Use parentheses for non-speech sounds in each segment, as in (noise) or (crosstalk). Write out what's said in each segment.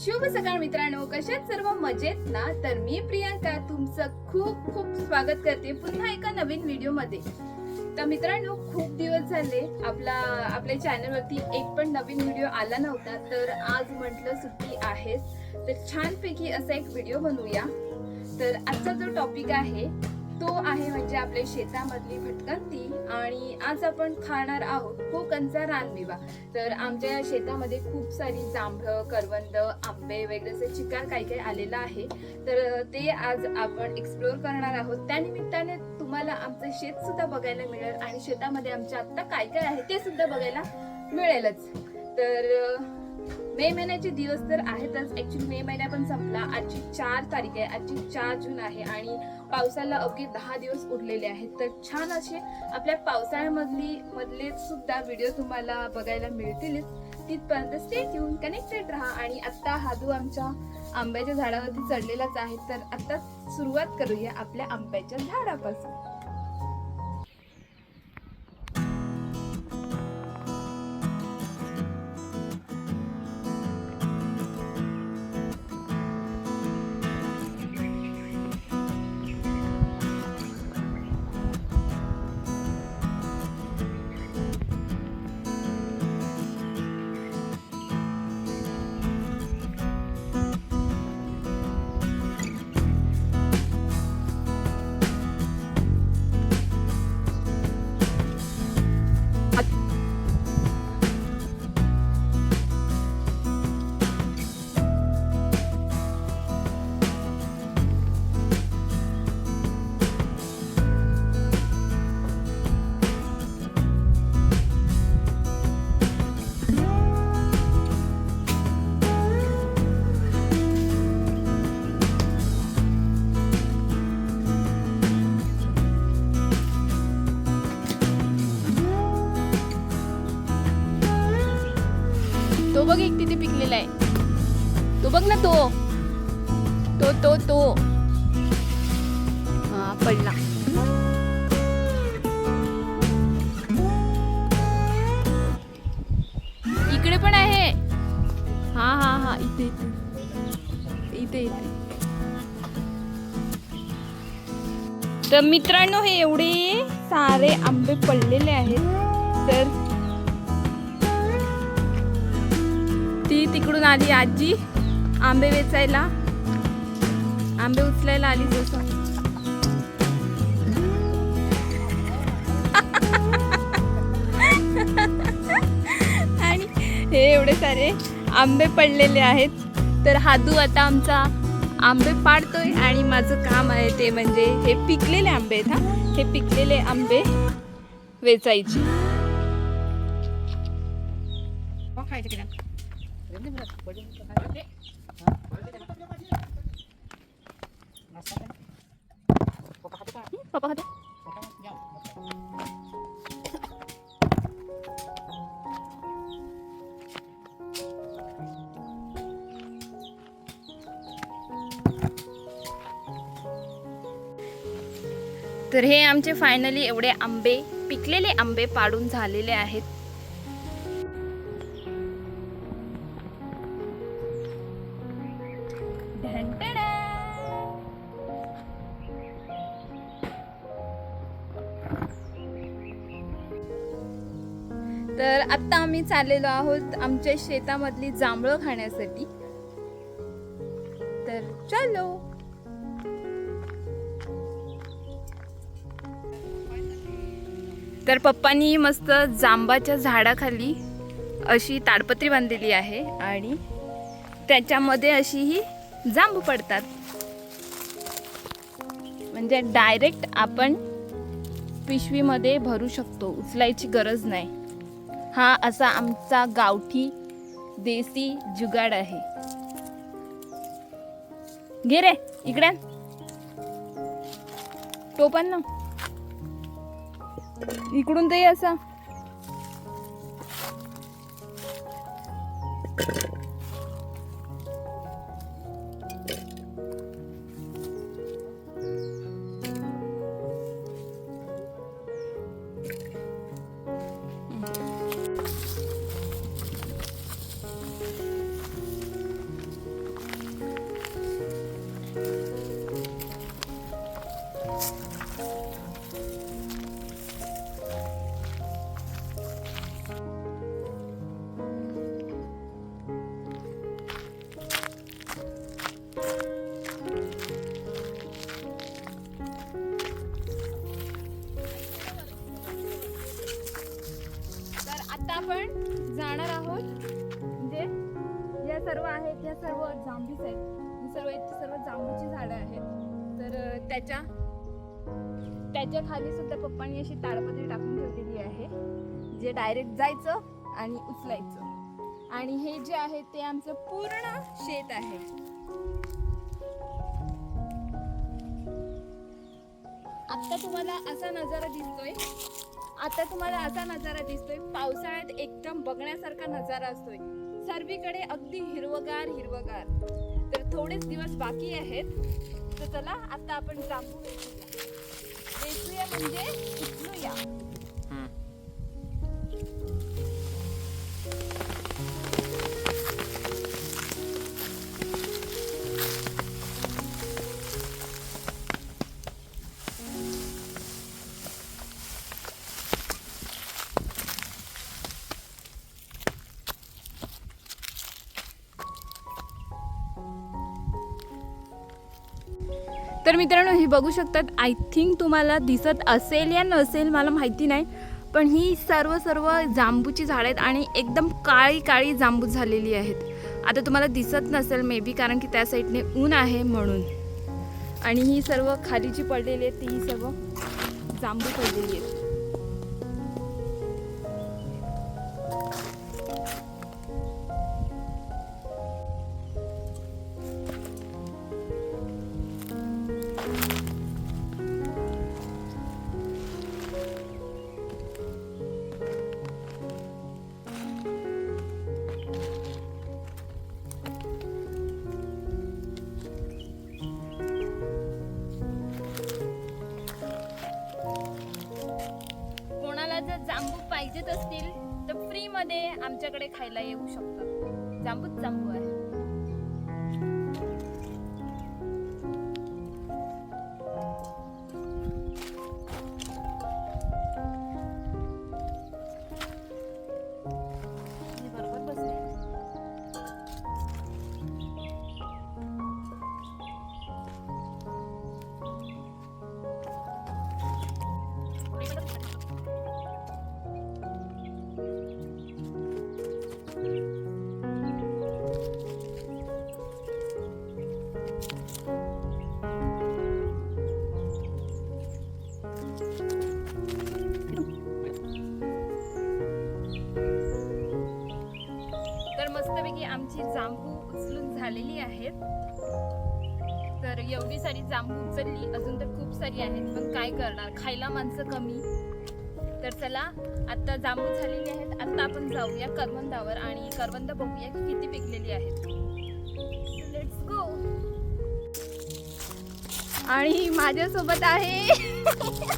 शुभ सकाळ मित्रांनो. कशात सर्व मजेत ना? तर मी प्रियांका तुमचं खूप खूप स्वागत करते पुन्हा एका नवीन व्हिडिओमध्ये तर मित्रांनो खूप दिवस झाले आपला आपल्या चॅनलवरती एक पण नवीन व्हिडिओ आला नव्हता. तर आज म्हटलं सुट्टी आहेच. तर छानपैकी असा एक व्हिडिओ बनवूया. तर आजचा जो टॉपिक आहे तो आहे म्हणजे आपल्या शेतामधली भटकंती. आणि आज आपण खाणार आहोत कोकणचा रानबिवा. तर आमच्या या शेतामध्ये खूप सारी जांभळं करवंद आंबे वगैरे असे चिकार काही काही आलेलं आहे. तर ते आज आपण एक्सप्लोअर करणार आहोत. त्यानिमित्ताने तुम्हाला आमचं शेत सुद्धा बघायला मिळेल आणि शेतामध्ये आमच्या आत्ता काय काय आहे ते सुद्धा बघायला मिळेलच. तर मे महिन्याचे दिवस तर आहेतच. ऍक्च्युली मे महिना पण संपला. आजची चार तारीख आहे. आजची चार जून आहे आणि पावसाला अवघे दहा दिवस उरलेले आहेत. तर छान असे आपल्या पावसाळ्यामधली मधले सुद्धा व्हिडिओ तुम्हाला बघायला मिळतीलच. तिथपर्यंत स्टे ट्यून कनेक्टेड राहा. आणि आत्ता हादू आमच्या आंब्याच्या झाडावरती चढलेलाच आहे तर आत्ता सुरुवात करूया आपल्या आंब्याच्या झाडापासून. इकडे पण आहे. हा हा हा इथे इथे. इथे इथे. तर मित्रांनो हे एवढे सारे आंबे पडलेले आहेत. तर ती तिकडून आली आजी आंबे वेचायला. आंबे उचलायला आली जसं. हे एवढे सारे आंबे पडलेले आहेत. तर हादू आता आमचा आंबे पाडतोय आणि माझं काम आहे ते म्हणजे हे पिकलेले आंबे आहेत हा. हे पिकलेले आंबे वेचायचे. पप्पा तर हे आमचे फायनली एवढे आंबे पिकलेले आंबे पाडून झालेले आहेत. तर आत्ता आम्ही चाललेलो आहोत आमच्या शेतामधली जांभळं खाण्यासाठी. तर चलो! तर पप्पांनी मस्त जांबाच्या झाडाखाली अशी ताडपत्री बांधलेली आहे आणि त्याच्यामध्ये अशी ही जांब पडतात. म्हणजे डायरेक्ट आपण पिशवीमध्ये भरू शकतो उचलायची गरज नाही. हा असा आमचा गावठी देसी जुगाड आहे. घे रे इकडे आण. तो पण ना. इकडून ते असा. त्याच्या? त्याच्याखाली सुद्धा पप्पांनी अशी ताडपत्री टाकून ठेवलेली आहे. जे डायरेक्ट जायचं आणि उचलायचं. आणि हे जे आहे ते आमचं पूर्ण शेत आहे. आता तुम्हाला असा नजारा दिसतोय. आता तुम्हाला असा नजारा दिसतोय पावसाळ्यात एकदम बघण्यासारखा नजारा असतोय. सर्वीकडे अगदी हिरवगार हिरवगार. तर थोडेच दिवस बाकी आहेत. तर चला आता आपण जांभू वेचूया वेचूया म्हणजे उचलूया thank you तर मित्रांनो हे बघू शकतात आय थिंक तुम्हाला दिसत असेल या नसेल मला माहिती नाही पण ही सर्व सर्व जांबूची झाडं आहेत आणि एकदम काळी काळी जांबू झालेली आहेत. आता तुम्हाला दिसत नसेल मे बी कारण की त्या साईडने ऊन आहे म्हणून. आणि ही सर्व खाली जी पडलेली आहेत ती ही सर्व जांबू पडलेली आहेत. ते आमच्याकडे खायला येऊ शकतात. जांबूच जांबू जांभू उचलून झालेली आहेत. तर एवढी सारी जांभू उचलली अजून तर खूप सारी आहेत. पण काय करणार? खायला माणसं कमी. तर चला आता जांभू झालेली आहेत. आता आपण जाऊया करवंदावर आणि करवंद बघूया की किती पिकलेली आहेत. लेट्स गो आणि माझ्यासोबत आहे. (laughs)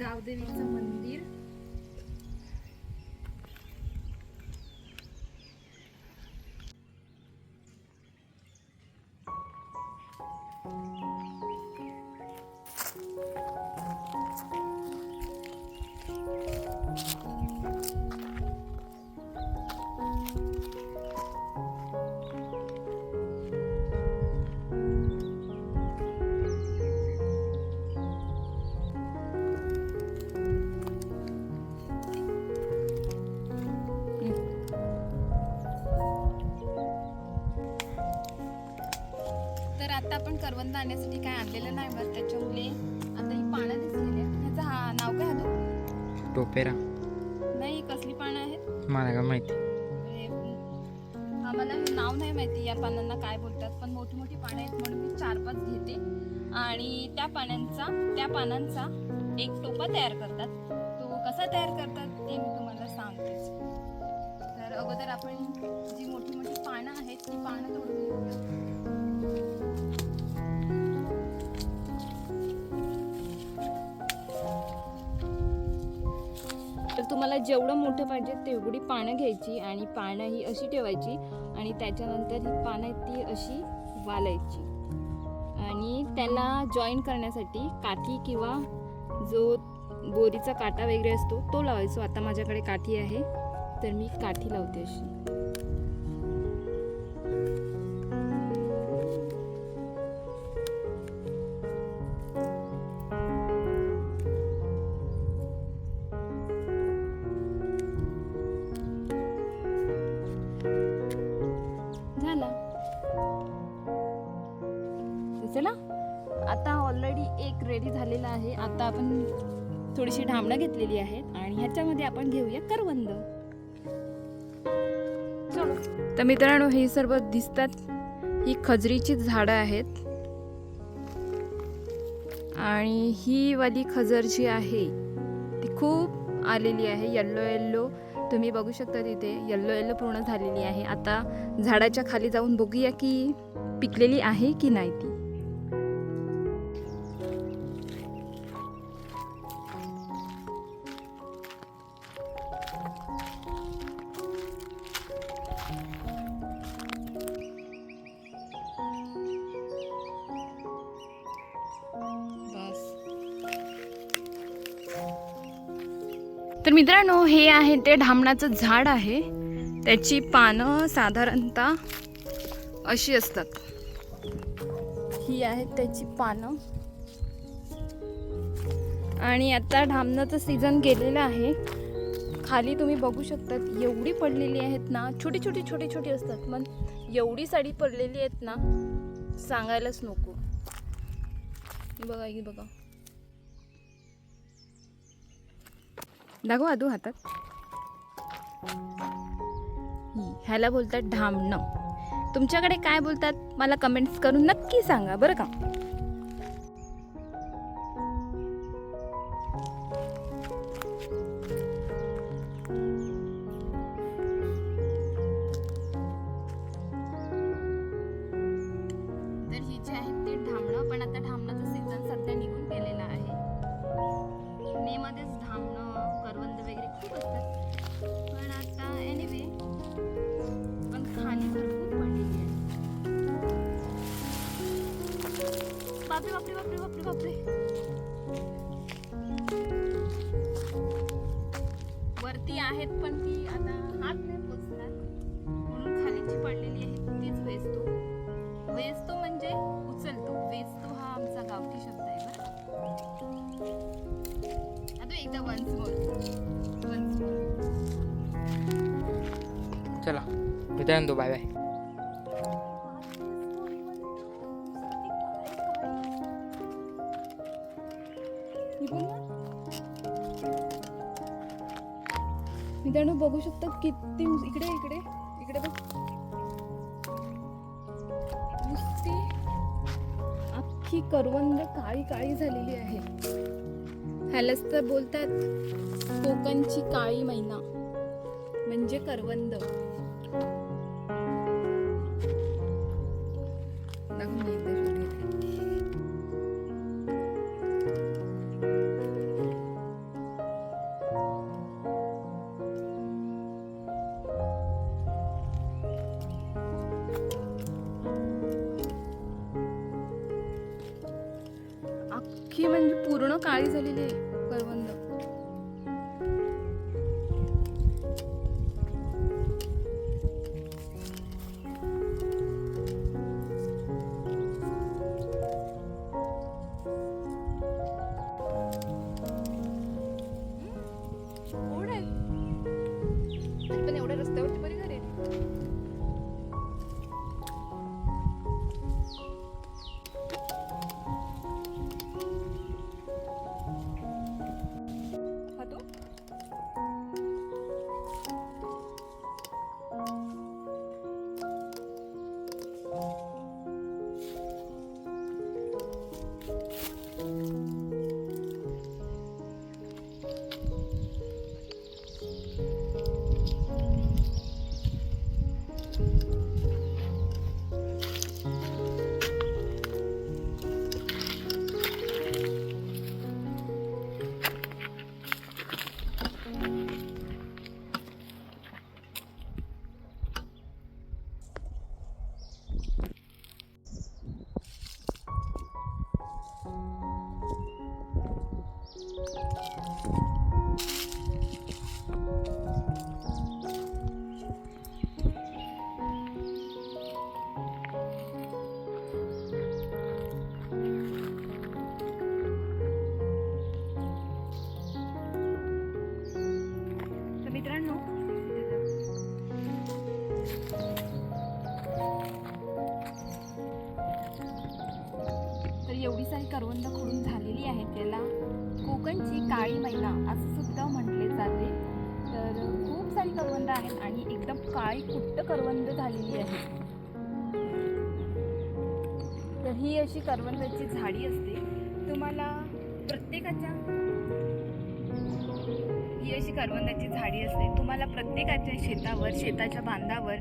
गावदेवीचं मंदिर आणण्यासाठी काय आणलेलं नाही बरं त्याच्यामुळे. आता ही पानं दिसलेली ह्याचं हा नाव काय आहे टोपेरा. नाही कसली पानं आहेत? मला का माहिती. आम्हाला नाव नाही माहिती. या पानांना काय बोलतात. पण मोठी मोठी पानं आहेत म्हणून मी चार पाच घेते. आणि त्या पानांचा त्या पानांचा एक टोपा तयार करतात. तो कसं तयार करतात ते मी तुम्हाला सांगतेच तर अगोदर आपण जी मोठी मोठी पानं आहेत ती पानं तोडून घेऊया. तुम्हाला जेवढं मोठं पाहिजे तेवढी पानं घ्यायची आणि पानं ही अशी ठेवायची आणि त्याच्यानंतर ही पानं ती अशी वालायची. आणि त्याला जॉईन करण्यासाठी काठी किंवा जो बोरीचा काटा वगैरे असतो तो लावायचो. आता माझ्याकडे काठी आहे तर मी काठी लावते अशी. रेडी झालेला आहे. आता आपण थोडीशी ढामणं घेतलेली आहेत आणि ह्याच्यामध्ये आपण घेऊया करवंद. तर मित्रांनो हे सर्व दिसतात. ही खजरीची झाडं आहेत. आणि ही वाली खजर जी आहे ती खूप आलेली आहे. येल्लो येल्लो तुम्ही बघू शकता तिथे येल्लो येल्लो पूर्ण झालेली आहे. आता झाडाच्या खाली जाऊन बघूया की पिकलेली आहे की नाही ती. तर मित्रांनो हे आहे ते ढामणाचं झाड आहे. त्याची पानं साधारणतः अशी असतात. ही आहेत त्याची पानं. आणि आता ढामणाचं सीझन गेलेलं आहे. खाली तुम्ही बघू शकतात एवढी पडलेली आहेत ना छोटी छोटी छोटी छोटी असतात पण एवढी साडी पडलेली आहेत ना सांगायलाच नको. बघा ही बघा. दाखव आदू हातात. ह्याला बोलतात ढामणं. तुमच्याकडे काय बोलतात? मला कमेंट्स करून नक्की सांगा बरं का? बापरे बापरे बापरे बापरे बापरे. वरती आहेत पण ती आता हात नाही पोचणार. म्हणून खालीची पडलेली आहे तीच वेचतो वेचतो म्हणजे उचलतो. वेचतो हा आमचा गावठी शब्द आहे बरं. आता एकदा वन्स मोर वन्स मोर चला मित्रांनो बाय बाय मित्रांनो बघू शकता किती इकडे इकडे इकडे बघ. नुसती अख्खी करवंद काळी काळी झालेली आहे. ह्यालाच तर बोलतात कोकणची काळी मैना. म्हणजे करवंद. अख्खी म्हणजे पूर्ण काळी झालेली आहे करवंद ही अशी करवंदाची झाडी असते. तुम्हाला प्रत्येकाच्या ही अशी करवंदाची झाडी असते. तुम्हाला प्रत्येकाच्या शेतावर शेताच्या बांधावर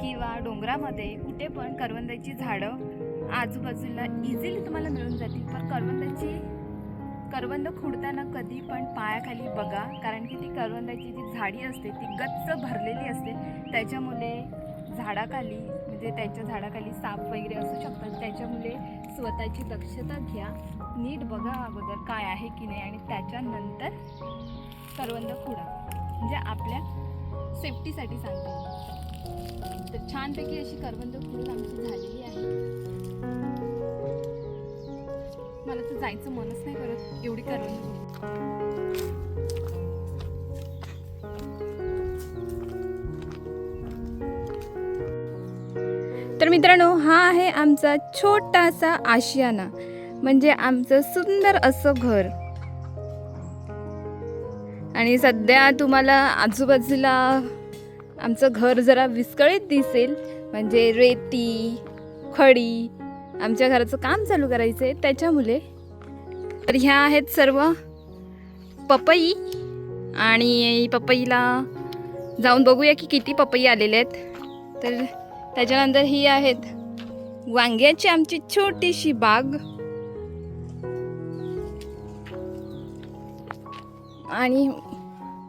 किंवा डोंगरामध्ये कुठे पण करवंदाची झाडं आजूबाजूला इझिली तुम्हाला मिळून जातील. पण करवंदाची करवंद खुडताना कधी पण पायाखाली बघा. कारण की ती करवंदाची जी झाडी असते ती गच्च भरलेली असते. त्याच्यामुळे झाडाखाली म्हणजे त्यांच्या झाडाखाली साप वगैरे असू शकतात. त्याच्यामुळे स्वतःची दक्षता घ्या. नीट बघा अगोदर काय आहे की नाही आणि त्याच्यानंतर करवंद खुडा म्हणजे आपल्या सेफ्टीसाठी सांगते. तर छानपैकी अशी करवंद खुडून आमची झालेली आहे. मला तर जायचं मनच नाही करत एवढी करवंद तर मित्रांनो हा आहे आमचा छोटासा आशियाना म्हणजे आमचं सुंदर असं घर. आणि सध्या तुम्हाला आजूबाजूला आमचं घर जरा विस्कळीत दिसेल म्हणजे रेती खडी आमच्या घराचं काम चालू करायचं आहे त्याच्यामुळे. तर ह्या आहेत सर्व पपई आणि पपईला जाऊन बघूया की किती पपई आलेले आहेत. तर त्याच्यानंतर ही आहेत. वांग्याची आमची छोटीशी बाग. आणि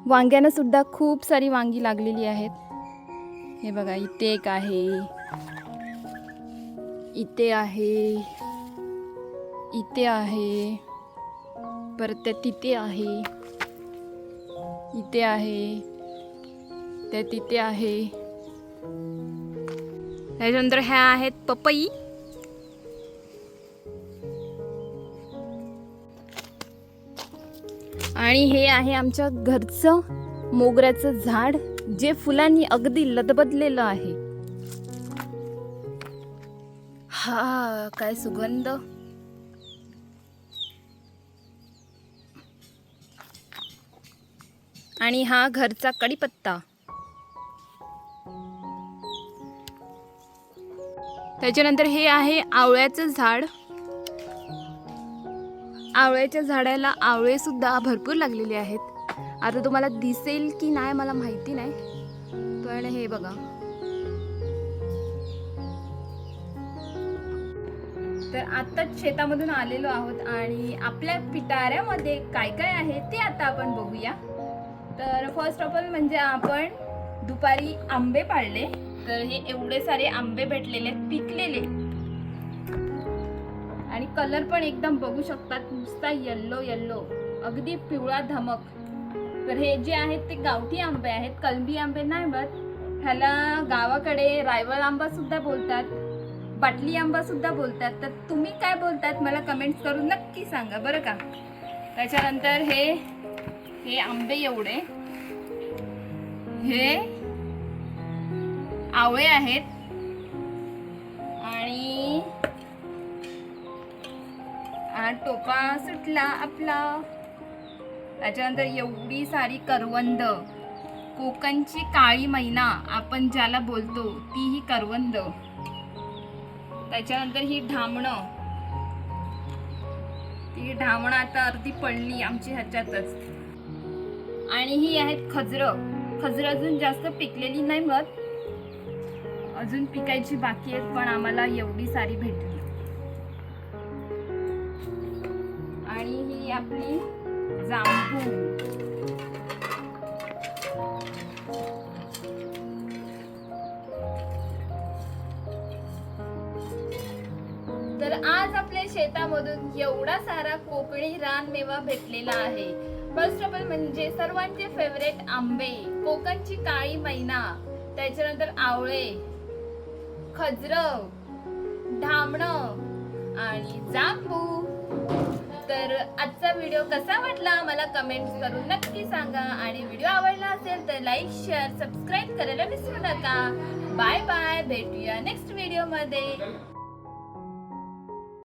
वांग्यानं सुद्धा खूप सारी वांगी लागलेली आहेत. हे बघा इथे एक आहे. इथे आहे. इथे आहे. परत त्या तिथे आहे. इथे आहे. त्या तिथे आहे. त्याच्यानंतर ह्या आहेत पपई. आणि हे आहे आमच्या घरचं मोगऱ्याचं झाड जे फुलांनी अगदी लदबदलेलं आहे. हा काय सुगंध. आणि हा घरचा कढीपत्ता. त्याच्यानंतर हे आहे आवळ्याचं झाड. आवळ्याच्या झाडाला आवळे सुद्धा भरपूर लागलेले आहेत. आता तुम्हाला दिसेल की नाही मला माहिती नाही. पण हे बघा. तर आत्ताच शेतामधून आलेलो आहोत आणि आपल्या पिटाऱ्यामध्ये काय काय आहे ते आता आपण बघूया. तर फर्स्ट ऑफ ऑल म्हणजे आपण दुपारी आंबे पाळले. तर हे एवढे सारे आंबे भेटलेले आहेत पिकलेले आणि कलर पण एकदम बघू शकतात नुसता येल्लो येल्लो अगदी पिवळा धमक. तर हे जे आहेत ते गावठी आंबे आहेत कलबी आंबे नाही बघ. ह्याला गावाकडे रायवळ आंबा सुद्धा बोलतात बाटली आंबा सुद्धा बोलतात. तर तुम्ही काय बोलतात मला कमेंट्स करून नक्की सांगा बरं का? त्याच्यानंतर हे हे आंबे एवढे. हे आवळे आहेत. आणि टोपा सुटला आपला. त्याच्यानंतर एवढी सारी करवंद. कोकणची काळी मैना आपण ज्याला बोलतो ती ही करवंद. त्याच्यानंतर ही ढामणं ती ढामणं आता अर्धी पडली आमची ह्याच्यातच. आणि ही आहेत खजरं. खजरं अजून जास्त पिकलेली नाही मग. अजून पिकायची बाकी आहेत पण आम्हाला एवढी सारी भेटली. आणि ही आपली जांभू तर आज आपल्या शेतामधून एवढा सारा कोकणी रानमेवा भेटलेला आहे. फर्स्ट ऑफ ऑल म्हणजे सर्वांचे फेवरेट आंबे कोकणची काळी मैना त्याच्यानंतर आवळे खजर ढामणं आणि जांबू तर आजचा व्हिडिओ कसा वाटला मला कमेंट करून नक्की सांगा. आणि व्हिडिओ आवडला असेल तर लाईक शेअर सबस्क्राईब करायला विसरू नका. बाय बाय भेटूया नेक्स्ट व्हिडिओमध्ये.